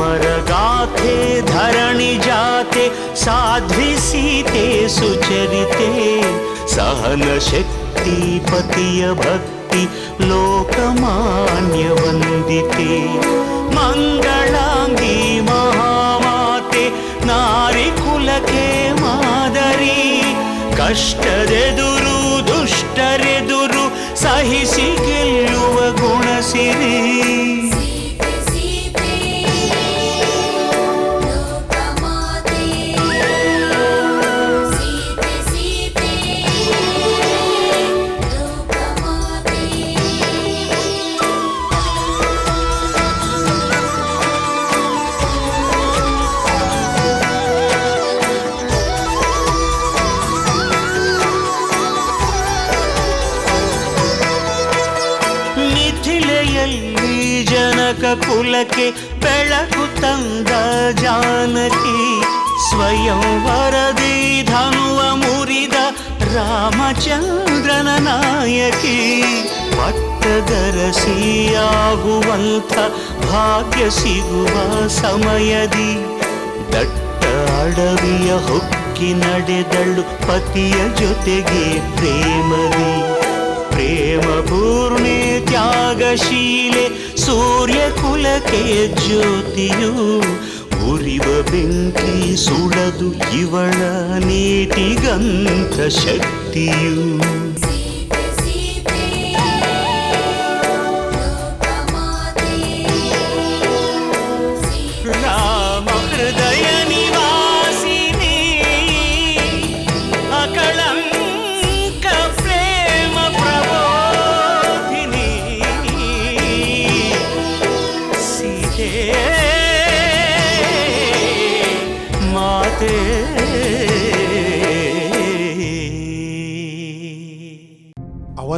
अमरगाथे धरणि जाते साध्वी सीते सुचरिते सहनशक्ति पतिय भक्ति लोकमान्यवन्दिते मङ्गलाङ्गी महामाते नारिकुलके मादरी ಕಷ್ಟದೆದುರು ದುಷ್ಟರೆದುರು ಸಹಿಸಿ ಗೆಲ್ಲುವ ಗುಣಸಿರಿ ಪಟ್ಟದರಸಿಯಾಗುವಂಥ ಭಾಗ್ಯ ಸಿಗುವ ಸಮಯದಿ. ದಟ್ಟ ಅಡವಿಯ ಹೊಕ್ಕಿ ನಡೆದಳು ಪತಿಯ ಜೊತೆಗೆ ಪ್ರೇಮದಿ. ಪ್ರೇಮ ಪೂರ್ಣೆ ತ್ಯಾಗಶೀಲೆ ಸೂರ್ಯ ಕುಲಕ್ಕೆ ಜ್ಯೋತಿಯು. ಉರಿವ ಬೆಂಕಿ ಸುಡದು ಇವಳ ನೀತಿಗಂತ ಶಕ್ತಿಯು.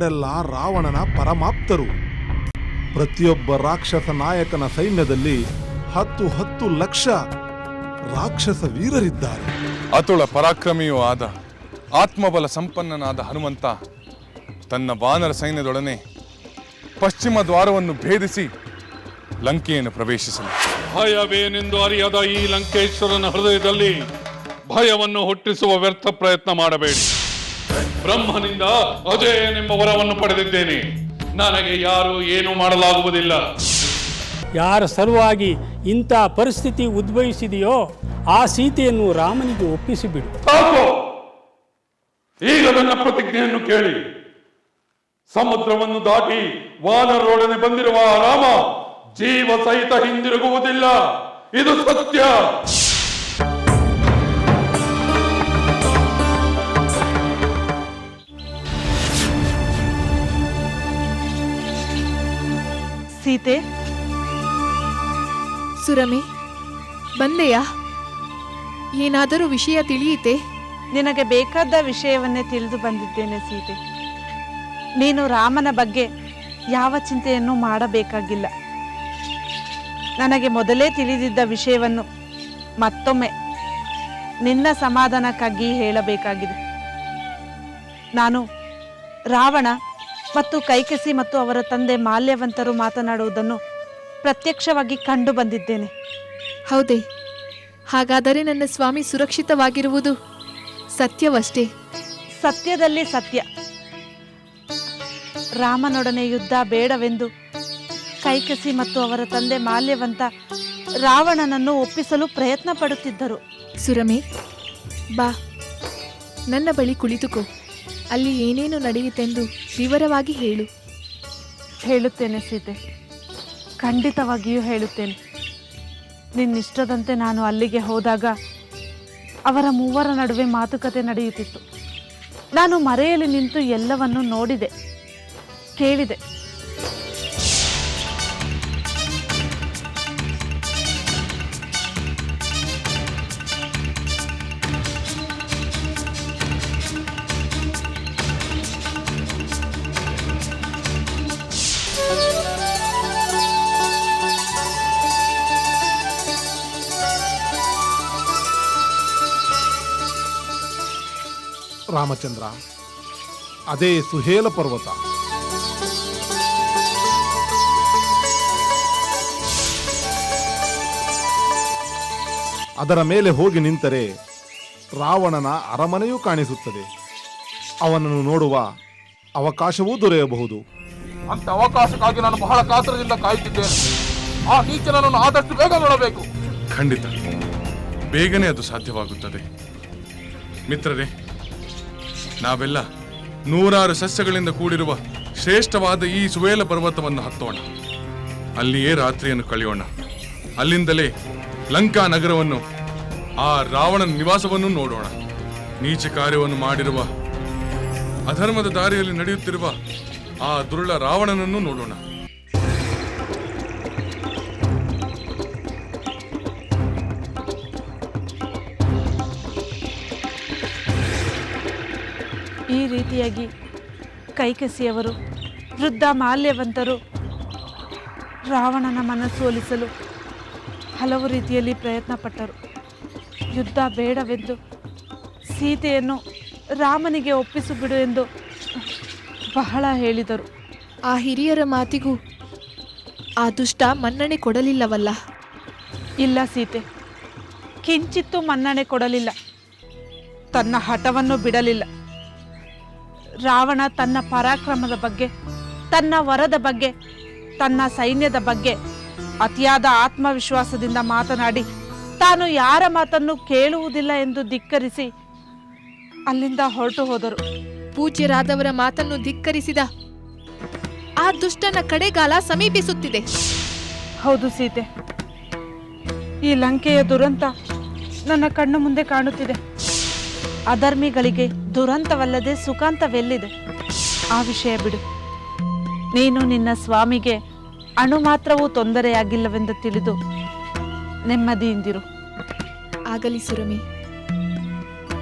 ಅವರೆಲ್ಲ ರಾವಣನ ಪರಮಾಪ್ತರು. ಪ್ರತಿಯೊಬ್ಬ ರಾಕ್ಷಸ ನಾಯಕನ ಸೈನ್ಯದಲ್ಲಿ ಹತ್ತು ಹತ್ತು ಲಕ್ಷ ರಾಕ್ಷಸ ವೀರರಿದ್ದಾರೆ. ಅತುಳ ಪರಾಕ್ರಮಿಯೂ ಆದ ಆತ್ಮಬಲ ಸಂಪನ್ನನಾದ ಹನುಮಂತ ತನ್ನ ವಾನರ ಸೈನ್ಯದೊಡನೆ ಪಶ್ಚಿಮ ದ್ವಾರವನ್ನು ಭೇದಿಸಿ ಲಂಕೆಯನ್ನು ಪ್ರವೇಶಿಸಲು. ಭಯವೇನೆಂದು ಅರಿಯದ ಈ ಲಂಕೇಶ್ವರನ ಹೃದಯದಲ್ಲಿ ಭಯವನ್ನು ಹುಟ್ಟಿಸುವ ವ್ಯರ್ಥ ಪ್ರಯತ್ನ ಮಾಡಬೇಡಿ. ಬ್ರಹ್ಮನಿಂದ ಅಜಯನೆಂಬ ವರವನ್ನು ಪಡೆದಿದ್ದೇನೆ. ನನಗೆ ಯಾರು ಏನು ಮಾಡಲಾಗುವುದಿಲ್ಲ. ಯಾರ ಸಲುವಾಗಿ ಇಂಥ ಪರಿಸ್ಥಿತಿ ಉದ್ಭವಿಸಿದೆಯೋ ಆ ಸೀತೆಯನ್ನು ರಾಮನಿಗೆ ಒಪ್ಪಿಸಿಬಿಡು. ಸಾಕು. ಈಗ ನನ್ನ ಪ್ರತಿಜ್ಞೆಯನ್ನು ಕೇಳಿ. ಸಮುದ್ರವನ್ನು ದಾಟಿ ವಾನರೊಡನೆ ಬಂದಿರುವ ರಾಮ ಜೀವ ಸಹಿತ ಹಿಂದಿರುಗುವುದಿಲ್ಲ. ಇದು ಸತ್ಯ. ಸೀತೆ ಸುರಮೆ, ಬಂದೆಯಾ? ಏನಾದರೂ ವಿಷಯ ತಿಳಿಯಿತೆ? ನಿನಗೆ ಬೇಕಾದ ವಿಷಯವನ್ನೇ ತಿಳಿದು ಬಂದಿದ್ದೇನೆ ಸೀತೆ. ನೀನು ರಾಮನ ಬಗ್ಗೆ ಯಾವ ಚಿಂತೆಯನ್ನು ಮಾಡಬೇಕಾಗಿಲ್ಲ. ನನಗೆ ಮೊದಲೇ ತಿಳಿದಿದ್ದ ವಿಷಯವನ್ನು ಮತ್ತೊಮ್ಮೆ ನಿನ್ನ ಸಮಾಧಾನಕ್ಕಾಗಿ ಹೇಳಬೇಕಾಗಿದೆ. ನಾನು ರಾವಣ ಮತ್ತು ಕೈಕಸಿ ಮತ್ತು ಅವರ ತಂದೆ ಮಾಲ್ಯವಂತರು ಮಾತನಾಡುವುದನ್ನು ಪ್ರತ್ಯಕ್ಷವಾಗಿ ಕಂಡು ಬಂದಿದ್ದೇನೆ. ಹೌದೇ ಹಾಗಾದರೆ ನನ್ನ ಸ್ವಾಮಿ ಸುರಕ್ಷಿತವಾಗಿರುವುದು ಸತ್ಯವಷ್ಟೇ. ಸತ್ಯದಲ್ಲಿ ಸತ್ಯ. ರಾಮನೊಡನೆ ಯುದ್ಧ ಬೇಡವೆಂದು ಕೈಕಸಿ ಮತ್ತು ಅವರ ತಂದೆ ಮಾಲ್ಯವಂತ ರಾವಣನನ್ನು ಒಪ್ಪಿಸಲು ಪ್ರಯತ್ನ ಪಡುತ್ತಿದ್ದರು ಸುರಮೆ ಬಾ ನನ್ನ ಬಳಿ ಕುಳಿತುಕೋ. ಅಲ್ಲಿ ಏನೇನು ನಡೆಯಿತೆಂದು ವಿವರವಾಗಿ ಹೇಳು. ಹೇಳುತ್ತೇನೆ ಸೀತೆ. ಖಂಡಿತವಾಗಿಯೂ ಹೇಳುತ್ತೇನೆ. ನಿನ್ನಿಷ್ಟದಂತೆ ನಾನು ಅಲ್ಲಿಗೆ ಹೋದಾಗ ಅವರ ಮೂವರ ನಡುವೆ ಮಾತುಕತೆ ನಡೆಯುತ್ತಿತ್ತು. ನಾನು ಮರೆಯಲ್ಲಿ ನಿಂತು ಎಲ್ಲವನ್ನು ನೋಡಿದೆ, ಕೇಳಿದೆ. ರಾಮಚಂದ್ರ ಅದೇ ಸುಹೇಲ ಪರ್ವತ. ಅದರ ಮೇಲೆ ಹೋಗಿ ನಿಂತರೆ ರಾವಣನ ಅರಮನೆಯೂ ಕಾಣಿಸುತ್ತದೆ. ಅವನನ್ನು ನೋಡುವ ಅವಕಾಶವೂ ದೊರೆಯಬಹುದು. ಅಂತ ಅವಕಾಶಕ್ಕಾಗಿ ನಾನು ಬಹಳ ಕಾತರದಿಂದ ಕಾಯುತ್ತಿದ್ದೇನೆ. ಆ ನೀಚನನ್ನು ಆದಷ್ಟು ಬೇಗ ನೋಡಬೇಕು. ಖಂಡಿತ. ಬೇಗನೆ ಅದು ಸಾಧ್ಯವಾಗುತ್ತದೆ. ಮಿತ್ರರೇ ನಾವೆಲ್ಲ ನೂರಾರು ಸಸ್ಯಗಳಿಂದ ಕೂಡಿರುವ ಶ್ರೇಷ್ಠವಾದ ಈ ಸುವೇಲ ಪರ್ವತವನ್ನು ಹತ್ತೋಣ. ಅಲ್ಲಿಯೇ ರಾತ್ರಿಯನ್ನು ಕಳೆಯೋಣ. ಅಲ್ಲಿಂದಲೇ ಲಂಕಾ ನಗರವನ್ನು, ಆ ರಾವಣನ ನಿವಾಸವನ್ನು ನೋಡೋಣ. ನೀಚ ಕಾರ್ಯವನ್ನು ಮಾಡಿರುವ, ಅಧರ್ಮದ ದಾರಿಯಲ್ಲಿ ನಡೆಯುತ್ತಿರುವ ಆ ದುರುಳ ರಾವಣನನ್ನು ನೋಡೋಣ. ರೀತಿಯಾಗಿ ಕೈಕಸಿಯವರು ವೃದ್ಧ ಮಾಲ್ಯವಂತರು ರಾವಣನ ಮನಸ್ಸೋಲಿಸಲು ಹಲವು ರೀತಿಯಲ್ಲಿ ಪ್ರಯತ್ನಪಟ್ಟರು ಯುದ್ಧ ಬೇಡವೆಂದು ಸೀತೆಯನ್ನು ರಾಮನಿಗೆ ಒಪ್ಪಿಸು ಬಿಡು ಎಂದು ಬಹಳ ಹೇಳಿದರು. ಆ ಹಿರಿಯರ ಮಾತಿಗೂ ಆ ದುಷ್ಟ ಮನ್ನಣೆ ಕೊಡಲಿಲ್ಲವಲ್ಲ? ಇಲ್ಲ ಸೀತೆ ಕಿಂಚಿತ್ತೂ ಮನ್ನಣೆ ಕೊಡಲಿಲ್ಲ. ತನ್ನ ಹಠವನ್ನು ಬಿಡಲಿಲ್ಲ. ರಾವಣ ತನ್ನ ಪರಾಕ್ರಮದ ಬಗ್ಗೆ ತನ್ನ ವರದ ಬಗ್ಗೆ ತನ್ನ ಸೈನ್ಯದ ಬಗ್ಗೆ ಅತಿಯಾದ ಆತ್ಮವಿಶ್ವಾಸದಿಂದ ಮಾತನಾಡಿ ತಾನು ಯಾರ ಮಾತನ್ನು ಕೇಳುವುದಿಲ್ಲ ಎಂದು ಧಿಕ್ಕರಿಸಿ ಅಲ್ಲಿಂದ ಹೊರಟು ಹೋದರು. ಪೂಜ್ಯರಾದವರ ಮಾತನ್ನು ಧಿಕ್ಕರಿಸಿದ ಆ ದುಷ್ಟನ ಕಡೆಗಾಲ ಸಮೀಪಿಸುತ್ತಿದೆ. ಹೌದು ಸೀತೆ. ಈ ಲಂಕೆಯ ದುರಂತ ನನ್ನ ಕಣ್ಣು ಮುಂದೆ ಕಾಣುತ್ತಿದೆ. ಅಧರ್ಮಿಗಳಿಗೆ ದುರಂತವಲ್ಲದೆ ಸುಖಾಂತವೆಲ್ಲಿದೆ? ಆ ವಿಷಯ ಬಿಡು. ನೀನು ನಿನ್ನ ಸ್ವಾಮಿಗೆ ಅಣು ಮಾತ್ರವೂ ತೊಂದರೆಯಾಗಿಲ್ಲವೆಂದು ತಿಳಿದು ನೆಮ್ಮದಿಯಿಂದಿರು. ಆಗಲಿ ಸುರಮಿ.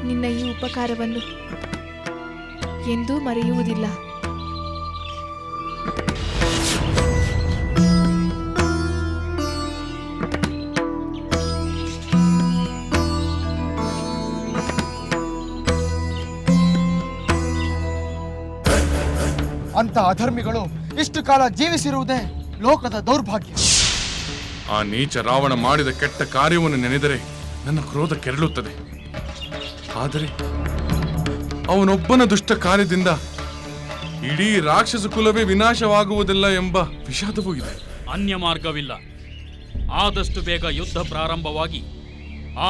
ನಿನ್ನ ಈ ಉಪಕಾರವನ್ನು ಎಂದೂ ಮರೆಯುವುದಿಲ್ಲ. ಅಂತ ಅಧರ್ಮಿಗಳು ಇಷ್ಟು ಕಾಲ ಜೀವಿಸಿರುವುದೇ ಲೋಕದ ದೌರ್ಭಾಗ್ಯ. ಆ ನೀಚ ರಾವಣ ಮಾಡಿದ ಕೆಟ್ಟ ಕಾರ್ಯವನ್ನು ನೆನೆದರೆ ನನ್ನ ಕ್ರೋಧ ಕೆರಳುತ್ತದೆ. ಆದರೆ ಅವನೊಬ್ಬನ ದುಷ್ಟ ಕಾರ್ಯದಿಂದ ಇಡೀ ರಾಕ್ಷಸ ಕುಲವೇ ವಿನಾಶವಾಗುವುದಿಲ್ಲ ಎಂಬ ವಿಷಾದವೂ ಇದೆ. ಅನ್ಯ ಮಾರ್ಗವಿಲ್ಲ. ಆದಷ್ಟು ಬೇಗ ಯುದ್ಧ ಪ್ರಾರಂಭವಾಗಿ ಆ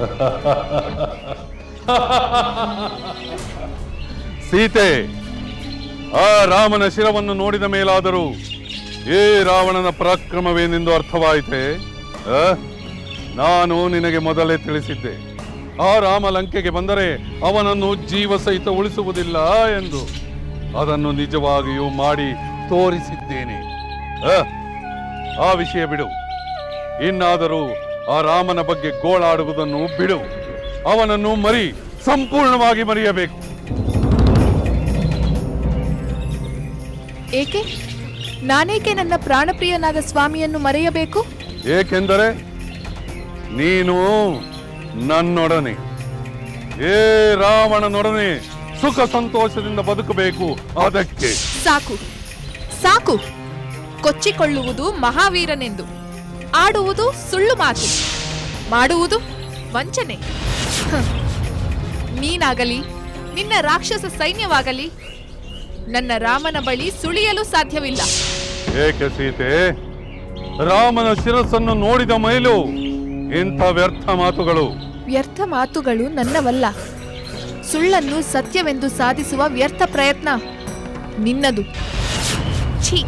ಸೀತೆ, ಆ ರಾಮನ ಶಿರವನ್ನು ನೋಡಿದ ಮೇಲಾದರೂ ಏ ರಾವಣನ ಪರಾಕ್ರಮವೇನೆಂದು ಅರ್ಥವಾಯಿತೆ? ನಾನು ನಿನಗೆ ಮೊದಲೇ ತಿಳಿಸಿದ್ದೆ ಆ ರಾಮ ಲಂಕೆಗೆ ಬಂದರೆ ಅವನನ್ನು ಜೀವ ಸಹಿತ ಉಳಿಸುವುದಿಲ್ಲ ಎಂದು ಅದನ್ನು ನಿಜವಾಗಿಯೂ ಮಾಡಿ ತೋರಿಸಿದ್ದೇನೆ? ಆ ವಿಷಯ ಬಿಡು ಇನ್ನಾದರೂ ಆ ರಾಮನ ಬಗ್ಗೆ ಗೋಳಾಡುವುದನ್ನು ಬಿಡು. ಅವನನ್ನು ಮರಿ ಸಂಪೂರ್ಣವಾಗಿ ಮರೆಯಬೇಕು. ಏಕೆ? ನಾನೇಕೆ ನನ್ನ ಪ್ರಾಣಪ್ರಿಯನಾದ ಸ್ವಾಮಿಯನ್ನು ಮರೆಯಬೇಕು? ಏಕೆಂದರೆ ನೀನು ನನ್ನೊಡನೆ. ಏ ರಾವಣನೊಡನೆ ಸುಖ ಸಂತೋಷದಿಂದ ಬದುಕಬೇಕು ಅದಕ್ಕೆ. ಸಾಕು ಸಾಕು. ಕೊಚ್ಚಿಕೊಳ್ಳುವುದು ಮಹಾವೀರನೆಂದು. ಆಡುವುದು ಸುಳ್ಳು ಮಾತು. ಮಾಡುವುದು ವಂಚನೆ. ನೀನಾಗಲಿ ನಿನ್ನ ರಾಕ್ಷಸ ಸೈನ್ಯವಾಗಲಿ ನನ್ನ ರಾಮನ ಬಳಿ ಸುಳಿಯಲು ಸಾಧ್ಯವಿಲ್ಲ. ಏಕೆ ಸೀತೆ? ರಾಮನ ಶಿರಸ್ಸನ್ನು ನೋಡಿದ ಮೈಲು ಇಂಥ ವ್ಯರ್ಥ ಮಾತುಗಳು. ವ್ಯರ್ಥ ಮಾತುಗಳು ನನ್ನವಲ್ಲ. ಸುಳ್ಳನ್ನು ಸತ್ಯವೆಂದು ಸಾಧಿಸುವ ವ್ಯರ್ಥ ಪ್ರಯತ್ನ ನಿನ್ನದು. ಛೀ.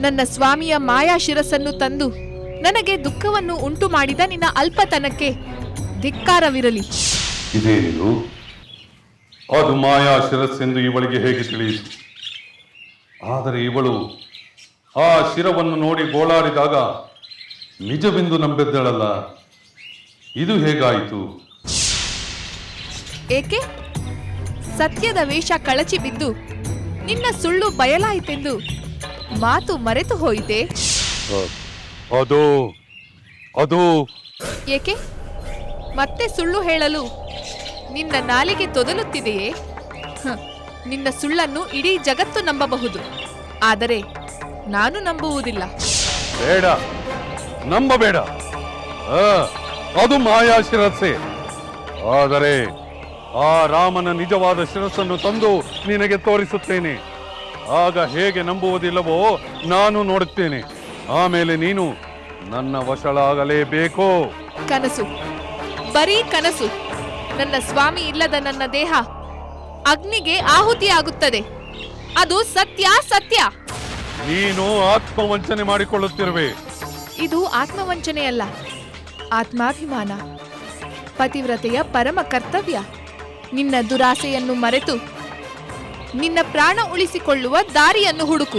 ನನ್ನ ಸ್ವಾಮಿಯ ಮಾಯಾ ಶಿರಸ್ಸನ್ನು ತಂದು ನನಗೆ ದುಃಖವನ್ನು ಉಂಟು ಮಾಡಿದ ನಿನ್ನ ಅಲ್ಪತನಕ್ಕೆ ಧಿಕ್ಕಾರವಿರಲಿ. ಇದೇನಿದು ಅದು ಮಾಯಾ ಶಿರಸ್ಸೆಂದು ಇವಳಿಗೆ ಹೇಗೆ ತಿಳಿಯಿತು? ಆದರೆ ಇವಳು ಆ ಶಿರವನ್ನು ನೋಡಿ ಗೋಳಾಡಿದಾಗ ನಿಜವೆಂದು ನಂಬಿದ್ದಳಲ್ಲ. ಇದು ಹೇಗಾಯಿತು? ಏಕೆ? ಸತ್ಯದ ವೇಷ ಕಳಚಿ ಬಿದ್ದು ನಿನ್ನ ಸುಳ್ಳು ಬಯಲಾಯಿತೆಂದು ಮಾತು ಮರೆತು ಹೋಯಿತೆ? ಅದು ಅದು. ಏಕೆ? ಮತ್ತೆ ಸುಳ್ಳು ಹೇಳಲು ನಿನ್ನ ನಾಲಿಗೆ ತೊದಲುತ್ತಿದೆಯೇ? ಹ, ನಿನ್ನ ಸುಳ್ಳನ್ನು ಇಡೀ ಜಗತ್ತು ನಂಬಬಹುದು. ಆದರೆ ನಾನು ನಂಬುವುದಿಲ್ಲ. ಬೇಡ. ನಂಬಬೇಡ. ಆ, ಅದು ಮಾಯಾ ಶಿರಸ್ಸೆ. ಆದರೆ ಆ ರಾಮನ ನಿಜವಾದ ಶಿರಸ್ಸನ್ನು ತಂದು ನಿನಗೆ ತೋರಿಸುತ್ತೇನೆ. ಆಗ ಹೇಗೆ ನಂಬುವುದಿಲ್ಲವೋ ನಾನು ನೋಡುತ್ತೇನೆ. ಆಮೇಲೆ ನೀನು ನನ್ನ ವಶಳಾಗಲೇಬೇಕು. ಕನಸು. ಬರೀ ಕನಸು. ನನ್ನ ಸ್ವಾಮಿ ಇಲ್ಲದ ನನ್ನ ದೇಹ ಅಗ್ನಿಗೆ ಆಹುತಿಯಾಗುತ್ತದೆ. ಅದು ಸತ್ಯ ಸತ್ಯ. ನೀನು ಆತ್ಮವಂಚನೆ ಮಾಡಿಕೊಳ್ಳುತ್ತಿರುವೆ. ಇದು ಆತ್ಮವಂಚನೆಯಲ್ಲ. ಆತ್ಮಾಭಿಮಾನ. ಪತಿವ್ರತೆಯ ಪರಮ ಕರ್ತವ್ಯ. ನಿನ್ನ ದುರಾಸೆಯನ್ನು ಮರೆತು ನಿನ್ನ ಪ್ರಾಣ ಉಳಿಸಿಕೊಳ್ಳುವ ದಾರಿಯನ್ನು ಹುಡುಕು.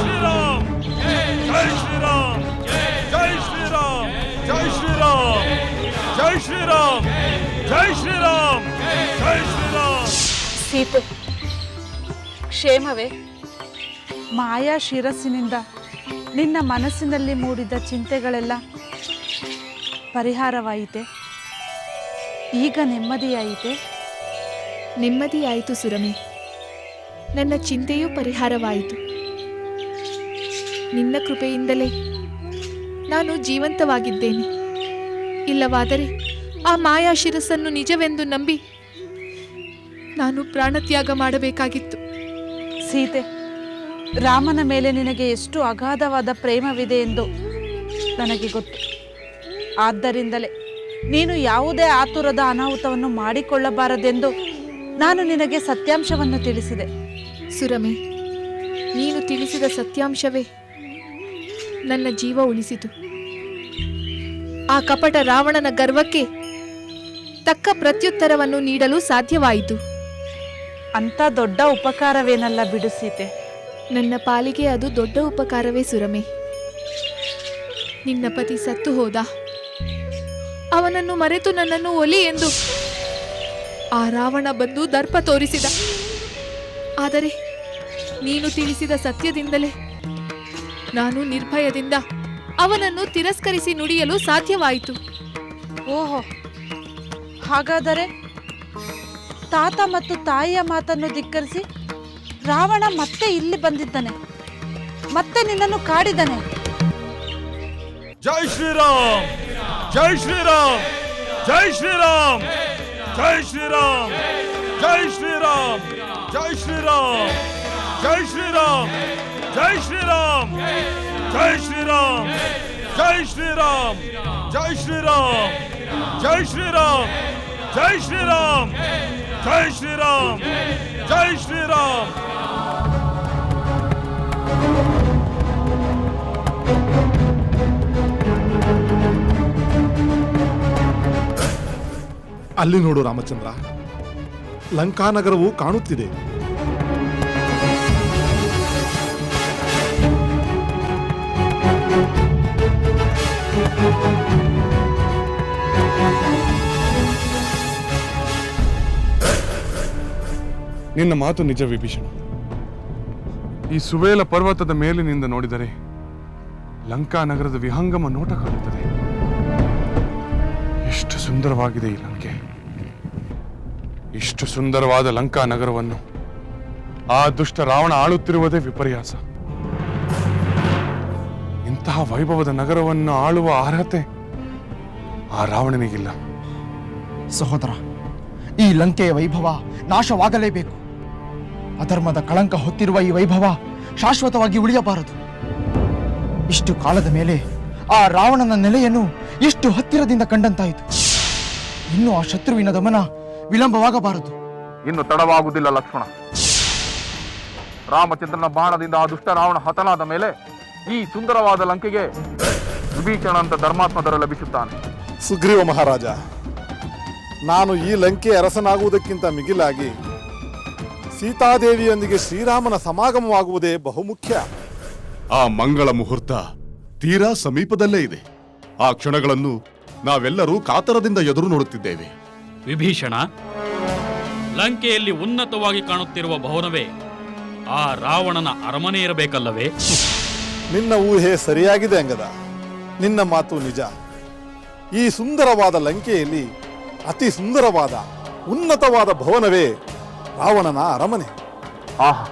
ಶ್ರೀರಾಮ್ ಜೈ ಶ್ರೀರಾಮ್ ಜೈ ಶ್ರೀರಾಮ್ ಜೈ ಶ್ರೀರಾಮ್ ಜೈ ಶ್ರೀರಾಮ್ ಜೈ ಶ್ರೀರಾಮ್ ಜೈ ಶ್ರೀರಾಮ್ ಸೀತೆ ಕ್ಷೇಮವೇ? ಮಾಯಾ ಶಿರಸ್ಸಿನಿಂದ ನಿನ್ನ ಮನಸ್ಸಿನಲ್ಲಿ ಮೂಡಿದ ಚಿಂತೆಗಳೆಲ್ಲ ಪರಿಹಾರವಾಯಿತೆ? ಈಗ ನೆಮ್ಮದಿಯಾಯಿತೆ? ನೆಮ್ಮದಿಯಾಯಿತು ಸುರಮಿ. ನನ್ನ ಚಿಂತೆಯೂ ಪರಿಹಾರವಾಯಿತು. ನಿನ್ನ ಕೃಪೆಯಿಂದಲೇ. ನಾನು ಜೀವಂತವಾಗಿದ್ದೇನೆ. ಇಲ್ಲವಾದರೆ ಆ ಮಾಯಾ ಶಿರಸ್ಸನ್ನು ನಿಜವೆಂದು ನಂಬಿ ನಾನು ಪ್ರಾಣತ್ಯಾಗ ಮಾಡಬೇಕಾಗಿತ್ತು. ಸೀತೆ ರಾಮನ ಮೇಲೆ ನಿನಗೆ ಎಷ್ಟು ಅಗಾಧವಾದ ಪ್ರೇಮವಿದೆ ಎಂದು ನನಗೆ ಗೊತ್ತು. ಆದ್ದರಿಂದಲೇ ನೀನು ಯಾವುದೇ ಆತುರದ ಅನಾಹುತವನ್ನು ಮಾಡಿಕೊಳ್ಳಬಾರದೆಂದು ನಾನು ನಿನಗೆ ಸತ್ಯಾಂಶವನ್ನು ತಿಳಿಸಿದೆ. ಸುರಮೆ ನೀನು ತಿಳಿಸಿದ ಸತ್ಯಾಂಶವೇ ನನ್ನ ಜೀವ ಉಳಿಸಿತು. ಆ ಕಪಟ ರಾವಣನ ಗರ್ವಕ್ಕೆ ತಕ್ಕ ಪ್ರತ್ಯುತ್ತರವನ್ನು ನೀಡಲು ಸಾಧ್ಯವಾಯಿತು. ಅಂಥ ದೊಡ್ಡ ಉಪಕಾರವೇನಲ್ಲ ಬಿಡು ಸೀತೆ. ನನ್ನ ಪಾಲಿಗೆ ಅದು ದೊಡ್ಡ ಉಪಕಾರವೇ ಸುರಮೆ. ನಿನ್ನ ಪತಿ ಸತ್ತು ಹೋದ. ಅವನನ್ನು ಮರೆತು ನನ್ನನ್ನು ಒಲಿ ಎಂದು ಆ ರಾವಣ ಬಂದು ದರ್ಪ ತೋರಿಸಿದ. ಆದರೆ ನೀನು ತಿಳಿಸಿದ ಸತ್ಯದಿಂದಲೇ ನಾನು ನಿರ್ಭಯದಿಂದ ಅವನನ್ನು ತಿರಸ್ಕರಿಸಿ ನುಡಿಯಲು ಸಾಧ್ಯವಾಯಿತು. ಓಹೋ ಹಾಗಾದರೆ ತಾತ ಮತ್ತು ತಾಯಿಯ ಮಾತನ್ನು ಧಿಕ್ಕರಿಸಿ ರಾವಣ ಮತ್ತೆ ಇಲ್ಲಿ ಬಂದಿದ್ದಾನೆ ಮತ್ತೆ ನಿನ್ನನ್ನು ಕಾಡಿದ್ದಾನೆ. ಜೈ ಶ್ರೀರಾಮ್ ಜೈ ಶ್ರೀರಾಮ್ ಜೈ ಶ್ರೀರಾಮ್ ಜೈ ಶ್ರೀರಾಮ್ ಜೈ ಶ್ರೀರಾಮ್ ಜೈ ಶ್ರೀರಾಮ್ ಜೈ ಶ್ರೀರಾಮ್. ಜೈ ಶ್ರೀರಾಮ್. ಜೈ ಶ್ರೀರಾಮ್. ಜೈ ಶ್ರೀರಾಮ್. ಜೈ ಶ್ರೀರಾಮ್. ಜೈ ಶ್ರೀರಾಮ್. ಜೈ ಶ್ರೀರಾಮ್. ಜೈ ಶ್ರೀರಾಮ್. ಜೈ ಶ್ರೀರಾಮ್. ಅಲ್ಲಿ ನೋಡು ರಾಮಚಂದ್ರ, ಲಂಕಾನಗರವು ಕಾಣುತ್ತಿದೆ. ನಿನ್ನ ಮಾತು ನಿಜ ವಿಭೀಷಣ. ಈ ಸುವೇಲ ಪರ್ವತದ ಮೇಲಿನಿಂದ ನೋಡಿದರೆ ಲಂಕಾ ನಗರದ ವಿಹಂಗಮ ನೋಟ ಕಾಣುತ್ತದೆ. ಎಷ್ಟು ಸುಂದರವಾಗಿದೆ ಈ ಲಂಕೆ. ಇಷ್ಟು ಸುಂದರವಾದ ಲಂಕಾ ನಗರವನ್ನು. ಆ ದುಷ್ಟ ರಾವಣ ಆಳುತ್ತಿರುವುದೇ ವಿಪರ್ಯಾಸ. ಇಂತಹ ವೈಭವದ ನಗರವನ್ನು ಆಳುವ ಅರ್ಹತೆ ಆ ರಾವಣನಿಗಿಲ್ಲ. ಸಹೋದರ, ಈ ಲಂಕೆಯ ವೈಭವ ನಾಶವಾಗಲೇಬೇಕು. ಅಧರ್ಮದ ಕಳಂಕ ಹೊತ್ತಿರುವ ಈ ವೈಭವ ಶಾಶ್ವತವಾಗಿ ಉಳಿಯಬಾರದು. ಇಷ್ಟು ಕಾಲದ ಮೇಲೆ ಆ ರಾವಣನ ನೆಲೆಯನ್ನು ಎಷ್ಟು ಹತ್ತಿರದಿಂದ ಕಂಡಂತಾಯಿತು. ಇನ್ನು ಆ ಶತ್ರುವಿನ ದಮನ ವಿಳಂಬವಾಗಬಾರದು. ಇನ್ನು ತಡವಾಗುವುದಿಲ್ಲ ಲಕ್ಷ್ಮಣ. ರಾಮಚಂದ್ರನ ಬಾಣದಿಂದ ಆ ದುಷ್ಟ ರಾವಣ ಹತನಾದ ಮೇಲೆ ಈ ಸುಂದರವಾದ ಲಂಕೆಗೆ ವಿಭೀಷಣ ಅಂತ ಧರ್ಮಾತ್ಮದರ ಲಭಿಸುತ್ತಾನೆ. ಸುಗ್ರೀವ ಮಹಾರಾಜ ನಾನು ಈ ಲಂಕೆ ಅರಸನಾಗುವುದಕ್ಕಿಂತ ಮಿಗಿಲಾಗಿ ಸೀತಾದೇವಿಯೊಂದಿಗೆ ಶ್ರೀರಾಮನ ಸಮಾಗಮವಾಗುವುದೇ ಬಹುಮುಖ್ಯ. ಆ ಮಂಗಳ ಮುಹೂರ್ತ ತೀರಾ ಸಮೀಪದಲ್ಲೇ ಇದೆ. ಆ ಕ್ಷಣಗಳನ್ನು ನಾವೆಲ್ಲರೂ ಕಾತರದಿಂದ ಎದುರು ನೋಡುತ್ತಿದ್ದೇವೆ. ವಿಭೀಷಣ ಲಂಕೆಯಲ್ಲಿ ಉನ್ನತವಾಗಿ ಕಾಣುತ್ತಿರುವ ಭವನವೇ ಆ ರಾವಣನ ಅರಮನೆ ಇರಬೇಕಲ್ಲವೇ? ನಿನ್ನ ಊಹೆ ಸರಿಯಾಗಿದೆ ಅಂಗದ. ನಿನ್ನ ಮಾತು ನಿಜ. ಈ ಸುಂದರವಾದ ಲಂಕೆಯಲ್ಲಿ ಅತಿ ಸುಂದರವಾದ ಉನ್ನತವಾದ ಭವನವೇ ರಾವಣನ ಅರಮನೆ. ಆಹಾ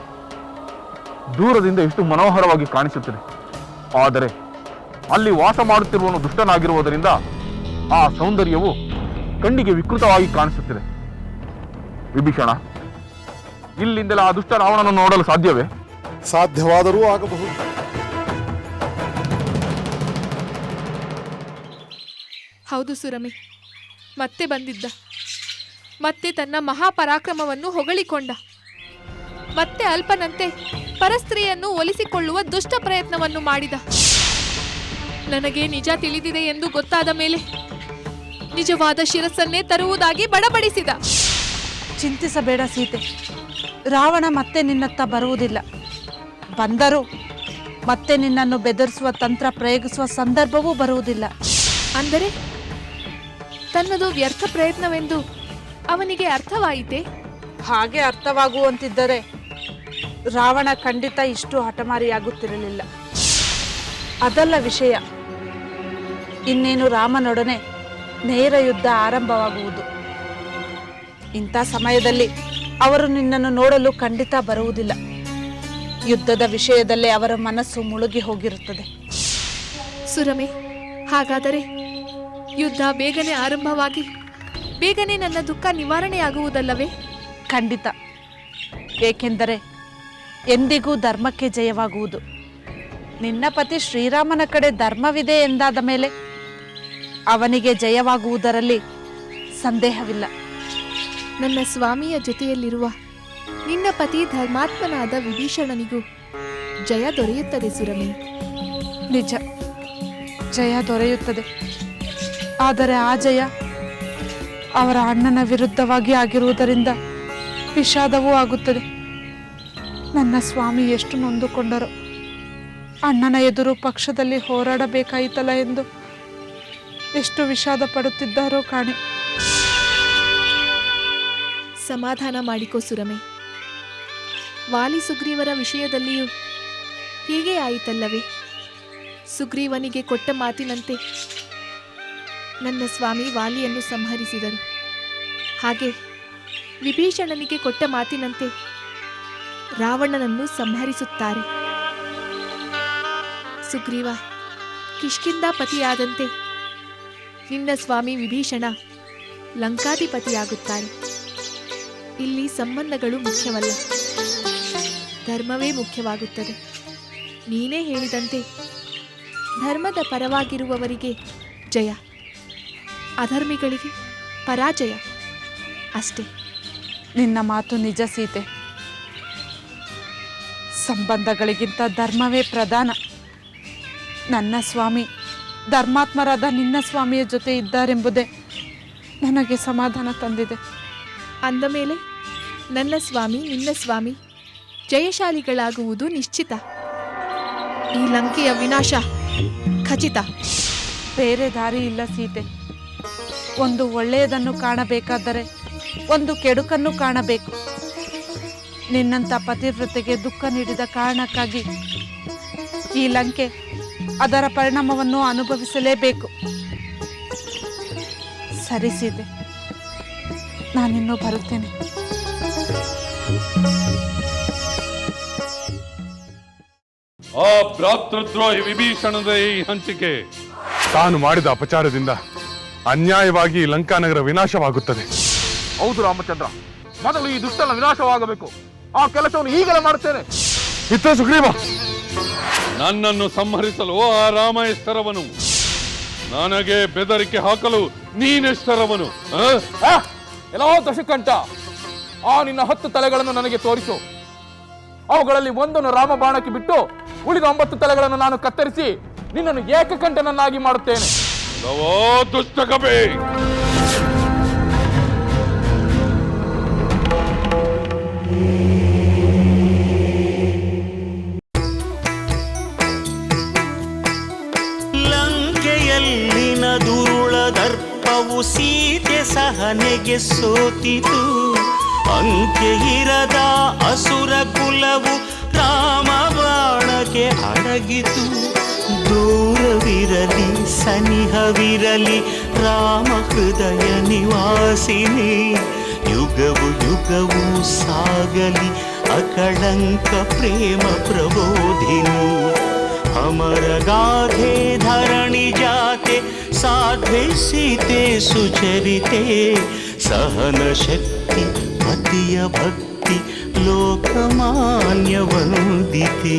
ದೂರದಿಂದ ಎಷ್ಟು ಮನೋಹರವಾಗಿ ಕಾಣಿಸುತ್ತದೆ. ಆದರೆ ಅಲ್ಲಿ ವಾಸ ಮಾಡುತ್ತಿರುವನು ದುಷ್ಟನಾಗಿರುವುದರಿಂದ ಆ ಸೌಂದರ್ಯವು ಕಣ್ಣಿಗೆ ವಿಕೃತವಾಗಿ ಕಾಣಿಸುತ್ತಿದೆ. ವಿಭೀಷಣ ಇಲ್ಲಿಂದಲೇ ಆ ದುಷ್ಟ ರಾವಣನನ್ನು ನೋಡಲು ಸಾಧ್ಯವೇ? ಸಾಧ್ಯವಾದರೂ ಆಗಬಹುದು. ಹೌದು ಸುರಮಿ ಮತ್ತೆ ಬಂದಿದ್ದ. ಮತ್ತೆ ತನ್ನ ಮಹಾಪರಾಕ್ರಮವನ್ನು ಹೊಗಳಿಕೊಂಡ. ಮತ್ತೆ ಅಲ್ಪನಂತೆ ಪರಸ್ತ್ರೀಯನ್ನು ಒಲಿಸಿಕೊಳ್ಳುವ ದುಷ್ಟ ಪ್ರಯತ್ನವನ್ನು ಮಾಡಿದ. ನನಗೆ ನಿಜ ತಿಳಿದಿದೆ ಎಂದು ಗೊತ್ತಾದ ಮೇಲೆ ನಿಜವಾದ ಶಿರಸ್ಸನ್ನೇ ತರುವುದಾಗಿ ಬಡಬಡಿಸಿದ ಚಿಂತಿಸಬೇಡ ಸೀತೆ. ರಾವಣ ಮತ್ತೆ ನಿನ್ನತ್ತ ಬರುವುದಿಲ್ಲ. ಬಂದರೂ ಮತ್ತೆ ನಿನ್ನನ್ನು ಬೆದರಿಸುವ ತಂತ್ರ ಪ್ರಯೋಗಿಸುವ ಸಂದರ್ಭವೂ ಬರುವುದಿಲ್ಲ. ಅಂದರೆ ತನ್ನದು ವ್ಯರ್ಥ ಪ್ರಯತ್ನವೆಂದು ಅವನಿಗೆ ಅರ್ಥವಾಯಿತೆ? ಹಾಗೆ ಅರ್ಥವಾಗುವಂತಿದ್ದರೆ ರಾವಣ ಖಂಡಿತ ಇಷ್ಟು ಹಠಮಾರಿಯಾಗುತ್ತಿರಲಿಲ್ಲ. ಅದಲ್ಲ ವಿಷಯ. ಇನ್ನೇನು ರಾಮನೊಡನೆ ನೇರ ಯುದ್ಧ ಆರಂಭವಾಗುವುದು. ಇಂಥ ಸಮಯದಲ್ಲಿ ಅವರು ನಿನ್ನನ್ನು ನೋಡಲು ಖಂಡಿತ ಬರುವುದಿಲ್ಲ. ಯುದ್ಧದ ವಿಷಯದಲ್ಲೇ ಅವರ ಮನಸ್ಸು ಮುಳುಗಿ ಹೋಗಿರುತ್ತದೆ. ಸುರಮೆ ಹಾಗಾದರೆ ಯುದ್ಧ ಬೇಗನೆ ಆರಂಭವಾಗಿ ಬೇಗನೆ ನನ್ನ ದುಃಖ ನಿವಾರಣೆಯಾಗುವುದಲ್ಲವೇ? ಖಂಡಿತ. ಏಕೆಂದರೆ ಎಂದಿಗೂ ಧರ್ಮಕ್ಕೆ ಜಯವಾಗುವುದು. ನಿನ್ನ ಪತಿ ಶ್ರೀರಾಮನ ಕಡೆ ಧರ್ಮವಿದೆ ಎಂದಾದ ಮೇಲೆ ಅವನಿಗೆ ಜಯವಾಗುವುದರಲ್ಲಿ ಸಂದೇಹವಿಲ್ಲ. ನನ್ನ ಸ್ವಾಮಿಯ ಜೊತೆಯಲ್ಲಿರುವ ನಿನ್ನ ಪತಿ ಧರ್ಮಾತ್ಮನಾದ ವಿಭೀಷಣನಿಗೂ ಜಯ ದೊರೆಯುತ್ತದೆ ಸುರಮಿ. ನಿಜ. ಜಯ ದೊರೆಯುತ್ತದೆ. ಆದರೆ ಆ ಜಯ ಅವರ ಅಣ್ಣನ ವಿರುದ್ಧವಾಗಿ ಆಗಿರುವುದರಿಂದ ವಿಷಾದವೂ ಆಗುತ್ತದೆ. ನನ್ನ ಸ್ವಾಮಿ ಎಷ್ಟು ನೊಂದುಕೊಂಡರು, ಅಣ್ಣನ ಎದುರು ಪಕ್ಷದಲ್ಲಿ ಹೋರಾಡಬೇಕಾಯಿತಲ್ಲ ಎಂದು ಎಷ್ಟು ವಿಷಾದ ಪಡುತ್ತಿದ್ದಾರೋ ಕಾಣೆ. ಸಮಾಧಾನ ಮಾಡಿಕೋ ಸುರಮೆ. ವಾಲಿ ಸುಗ್ರೀವರ ವಿಷಯದಲ್ಲಿಯೂ ಹೀಗೆ ಆಯಿತಲ್ಲವೇ? ಸುಗ್ರೀವನಿಗೆ ಕೊಟ್ಟ ಮಾತಿನಂತೆ ನನ್ನ ಸ್ವಾಮಿ ವಾಲಿಯನ್ನು ಸಂಹರಿಸಿದರು. ಹಾಗೆ ವಿಭೀಷಣನಿಗೆ ಕೊಟ್ಟ ಮಾತಿನಂತೆ ರಾವಣನನ್ನು ಸಂಹರಿಸುತ್ತಾರೆ. ಸುಗ್ರೀವ ಕಿಷ್ಕಿಂದಾಪತಿಯಾದಂತೆ ನಿನ್ನ ಸ್ವಾಮಿ ವಿಭೀಷಣ ಲಂಕಾಧಿಪತಿಯಾಗುತ್ತಾರೆ. ಇಲ್ಲಿ ಸಂಬಂಧಗಳು ಮುಖ್ಯವಲ್ಲ. ಧರ್ಮವೇ ಮುಖ್ಯವಾಗುತ್ತದೆ. ನೀನೇ ಹೇಳಿದಂತೆ ಧರ್ಮದ ಪರವಾಗಿರುವವರಿಗೆ ಜಯ. ಅಧರ್ಮಿಗಳಿಗೆ ಪರಾಜಯ. ಅಷ್ಟೇ. ನಿನ್ನ ಮಾತು ನಿಜ ಸೀತೆ. ಸಂಬಂಧಗಳಿಗಿಂತ ಧರ್ಮವೇ ಪ್ರಧಾನ. ನನ್ನ ಸ್ವಾಮಿ ಧರ್ಮಾತ್ಮರಾದ ನಿನ್ನ ಸ್ವಾಮಿಯ ಜೊತೆ ಇದ್ದಾರೆಂಬುದೇ ನನಗೆ ಸಮಾಧಾನ ತಂದಿದೆ. ಅಂದ ಮೇಲೆ ನನ್ನ ಸ್ವಾಮಿ ನಿನ್ನ ಸ್ವಾಮಿ ಜಯಶಾಲಿಗಳಾಗುವುದು ನಿಶ್ಚಿತ. ಈ ಲಂಕೆಯ ವಿನಾಶ ಖಚಿತ. ಬೇರೆ ದಾರಿ ಇಲ್ಲ ಸೀತೆ. ಒಂದು ಒಳ್ಳೆಯದನ್ನು ಕಾಣಬೇಕಾದರೆ ಒಂದು ಕೆಡುಕನ್ನು ಕಾಣಬೇಕು. ನಿನ್ನಂಥ ಪತಿವ್ರತೆಗೆ ದುಃಖ ನೀಡಿದ ಕಾರಣಕ್ಕಾಗಿ ಈ ಲಂಕೆ ಅದರ ಪರಿಣಾಮವನ್ನು ಅನುಭವಿಸಲೇಬೇಕು. ಸರಿಸಿದೆ ನಾನಿನ್ನೂ ಬರುತ್ತೇನೆ. ಆ ಭ್ರಾತೃದ್ರೋಹಿ ವಿಭೀಷಣದ ಈ ಹಂಚಿಕೆ ತಾನು ಮಾಡಿದ ಅಪಚಾರದಿಂದ ಅನ್ಯಾಯವಾಗಿ ಲಂಕಾನಗರ ವಿನಾಶವಾಗುತ್ತದೆ. ಹೌದು ರಾಮಚಂದ್ರ. ಮೊದಲು ಈ ದುಷ್ಟನ ವಿನಾಶವಾಗಬೇಕು. ಆ ಕೆಲಸವನ್ನು ಈಗಲೇ ಮಾಡುತ್ತೇನೆ. ಇತ್ತ ಸುಗ್ರೀವ. ನನ್ನನ್ನು ಸಂಹರಿಸಲು ಆ ರಾಮ ಎಷ್ಟರವನು ನನಗೆ ಬೆದರಿಕೆ ಹಾಕಲು ನೀನೆಷ್ಟರವನು ಆ? ಆ, ಎಲ್ಲೋ ದಶಕಂಠ ಆ ನಿನ್ನ ಹತ್ತು ತಲೆಗಳನ್ನು ನನಗೆ ತೋರಿಸು. ಅವುಗಳಲ್ಲಿ ಒಂದನ್ನು ರಾಮ ಬಾಣಕ್ಕೆ ಬಿಟ್ಟು ಉಳಿದ ಒಂಬತ್ತು ತಲೆಗಳನ್ನು ನಾನು ಕತ್ತರಿಸಿ ನಿನ್ನನ್ನು ಏಕಕಂಠನನ್ನಾಗಿ ಮಾಡುತ್ತೇನೆ. ಲವೋ ದುಷ್ಟ ಲಂಕೆಯಲ್ಲಿನ ದುರುಳ ದರ್ಪವು ಸೀತೆ ಸಹನೆಗೆ ಸೋತಿತು. ಅಂಕೆ ಇರದ ಅಸುರ ಕುಲವು ರಾಮ ಬಾಣಕ್ಕೆ ಅಡಗಿತು. క్రూర విరలి సనిహ విరలి రామహృదయ నివాసిని. యుగవు యుగవు సాగలి అకళంక ప్రేమ ప్రబోధిని. అమర గాధే ధరణి జాతే సాధ్వే సీతే సుచరితే. సహన శక్తి మతియ భక్తి లోకమాన్య వందితే